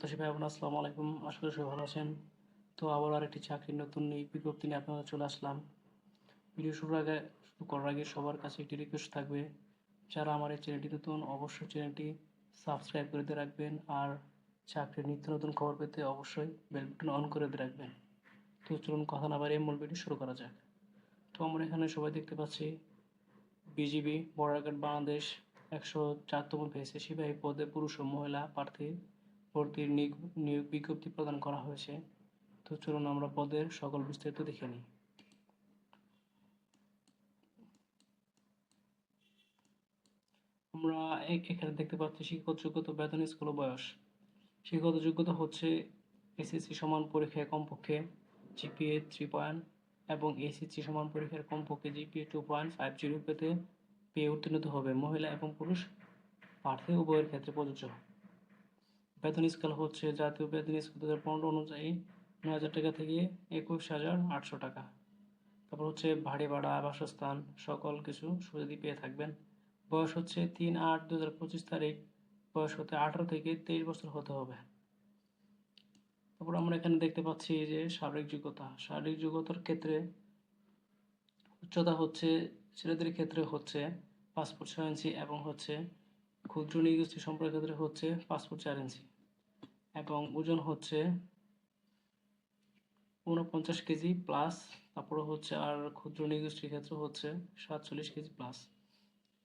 প্রত্যাশী ভাই বোন আসসালামু আলাইকুম। আশা করি সবাই ভালো আছেন। তো আবার আরেকটি চাকরির নতুন এই বিজ্ঞপ্তি নিয়ে আপনারা চলে আসলাম। ভিডিও শুরুর আগে, শুরু করার আগে সবার কাছে একটি রিকোয়েস্ট থাকবে। যারা আমার এই চ্যানেলটি নতুন, অবশ্যই চ্যানেলটি সাবস্ক্রাইব করে দিয়ে রাখবেন আর চাকরির নিত্য নতুন খবর পেতে অবশ্যই বেল বাটন অন করে দিয়ে রাখবেন। তো চলুন কথা না বাড়িয়ে মূল ভিডিও শুরু করা যাক। তো আমরা এখানে সবাই দেখতে পাচ্ছি, বিজিবি, বর্ডার গার্ড বাংলাদেশ, একশো চারতম ফেসে সিপাহী পদে পুরুষ ও মহিলা প্রার্থী। ভর্তির নিয়োগ- বিজ্ঞপ্তি প্রদান করা হয়েছে। তো চলুন আমরা পদের সকল বিস্তারিত দেখে নিই। আমরা এখানে দেখতে পাচ্ছি শিক্ষক যোগ্যতা বেতন স্কুল বয়স। শিক্ষত যোগ্যতা হচ্ছে এসএসসি সমান পরীক্ষায় কমপক্ষে জিপিএ থ্রি পয়েন্ট এবং এসএসসি সমান পরীক্ষার কমপক্ষে GPA two point five zero পেতে পেয়ে উত্তীর্ণ হবে। মহিলা এবং পুরুষ প্রার্থী উভয়ের ক্ষেত্রে প্রযোজ্য। বেতন স্কেল হচ্ছে জাতীয় বেতন স্কেল দু পনেরো অনুযায়ী নয় হাজার টাকা থেকে একুশ হাজার আটশো টাকা। তারপর হচ্ছে ভাড়ি ভাড়া, বাসস্থান, সকল কিছু সুবিধা পেয়ে থাকবেন। বয়স হচ্ছে তিন আট দু হাজার পঁচিশ তারিখ। বয়স হতে আঠারো থেকে তেইশ বছর হতে হবে। তারপর আমরা এখানে দেখতে পাচ্ছি যে শারীরিক যোগ্যতা। শারীরিক যোগ্যতার ক্ষেত্রে উচ্চতা হচ্ছে, ছেলেদের ক্ষেত্রে হচ্ছে পাসপোর্ট ছয় ইঞ্চি এবং হচ্ছে ক্ষুদ্র নিগোষ্ঠী সম্পর্কের ক্ষেত্রে হচ্ছে পাসপোর্ট চার ইঞ্চি। এবং ওজন হচ্ছে ঊনপঞ্চাশ কেজি প্লাস তারপরে হচ্ছে আর ক্ষুদ্র নিগোষ্ঠীর ক্ষেত্রে হচ্ছে সাতচল্লিশ কেজি প্লাস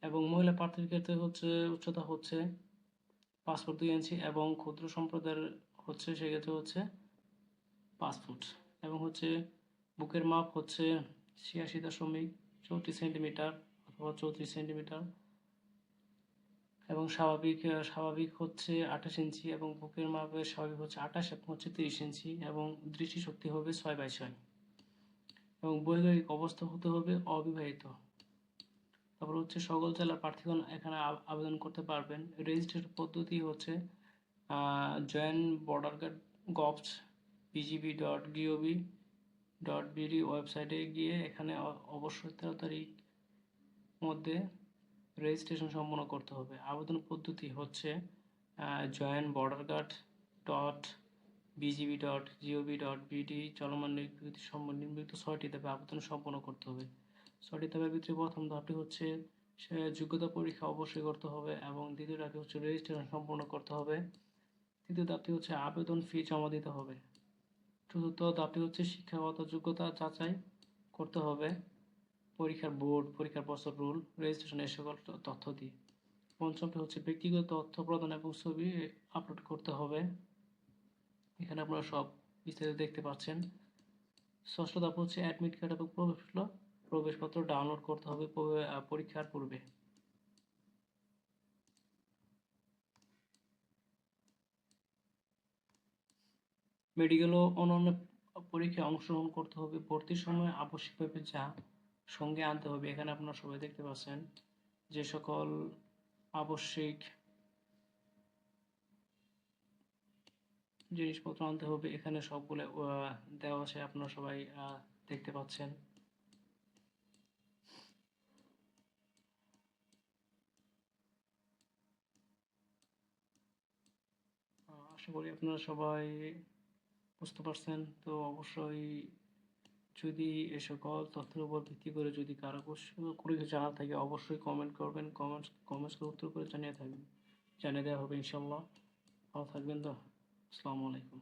এবং মহিলা প্রার্থীর ক্ষেত্রে হচ্ছে উচ্চতা হচ্ছে পাঁচ ফুট দুই ইঞ্চি এবং ক্ষুদ্র সম্প্রদায়ের হচ্ছে সেক্ষেত্রে হচ্ছে পাঁচ ফুট। এবং হচ্ছে বুকের মাপ হচ্ছে ছিয়াশি দশমিক চৌত্রিশ সেন্টিমিটার অথবা চৌত্রিশ সেন্টিমিটার এবং স্বাভাবিক স্বাভাবিক হচ্ছে আঠাশ ইঞ্চি এবং বুকের মাপের স্বাভাবিক হচ্ছে আঠাশ এবং হচ্ছে তিরিশ ইঞ্চি এবং দৃষ্টিশক্তি হবে ছয় বাই ছয়। এবং বৈবাহিক অবস্থা হতে হবে অবিবাহিত। তারপর হচ্ছে সকল জেলার প্রার্থীগণ এখানে আব- আবেদন করতে পারবেন। রেজিস্ট্রেশন পদ্ধতি হচ্ছে join border guard govs, BGB dot GOV dot BD ওয়েবসাইটে গিয়ে এখানে অবশ্যই তেরো তারিখ মধ্যে রেজিস্ট্রেশন সম্পন্ন করতে হবে। আবেদন পদ্ধতি হচ্ছে join border guard dot BGB dot GOV dot BD চলমান নিম্নলিখিত ছয়টি ধাপে আবেদন সম্পন্ন করতে হবে। ছয়টি ধাপের ভিতরে প্রথম ধাপটি হচ্ছে যোগ্যতা পরীক্ষা অবশ্যই করতে হবে এবং দ্বিতীয় ধাপটি হচ্ছে রেজিস্ট্রেশন সম্পন্ন করতে হবে। তৃতীয় ধাপটি হচ্ছে আবেদন ফি জমা দিতে হবে। চতুর্থ ধাপটি হচ্ছে শিক্ষাগত যোগ্যতা যাচাই করতে হবে। পরীক্ষার বোর্ড, পরীক্ষার বছর রুল রেজিস্ট্রেশন এ সকল তথ্য দিয়ে। পঞ্চমটি হচ্ছে ব্যক্তিগত তথ্য প্রদান এবং ছবি আপলোড করতে হবে। এখানে আপনারা সব বিস্তারিত দেখতে পাচ্ছেন। ষষ্ঠ ধাপ হচ্ছে অ্যাডমিট কার্ড এবং প্রবেশপত্র প্রবেশপত্র ডাউনলোড করতে হবে পরীক্ষার পূর্বে। মেডিকেল ও অন্যান্য পরীক্ষায় অংশগ্রহণ করতে হবে। ভর্তির সময় আবশ্যিকভাবে যা সঙ্গে আনতে হবে। এখানে আপনারা সবাই দেখতে পাচ্ছেন যে সকল আবশ্যিক জিনিসপত্র আনতে হবে। এখানে সবগুলো দেওয়া আছে, আপনারা সবাই দেখতে পাচ্ছেন। আশা করি আপনারা সবাই বুঝতে পারছেন। তো অবশ্যই যদি এ সকল তথ্যের উপর ভিত্তি করে যদি কারও কোনো কিছু জানা থাকে, অবশ্যই কমেন্ট করবেন কমেন্টস কমেন্টস করে উত্তর করে জানিয়ে থাকবেন। জানিয়ে দেওয়া হবে ইনশাল্লাহ ভালো থাকবেন তো? আসসালামু আলাইকুম।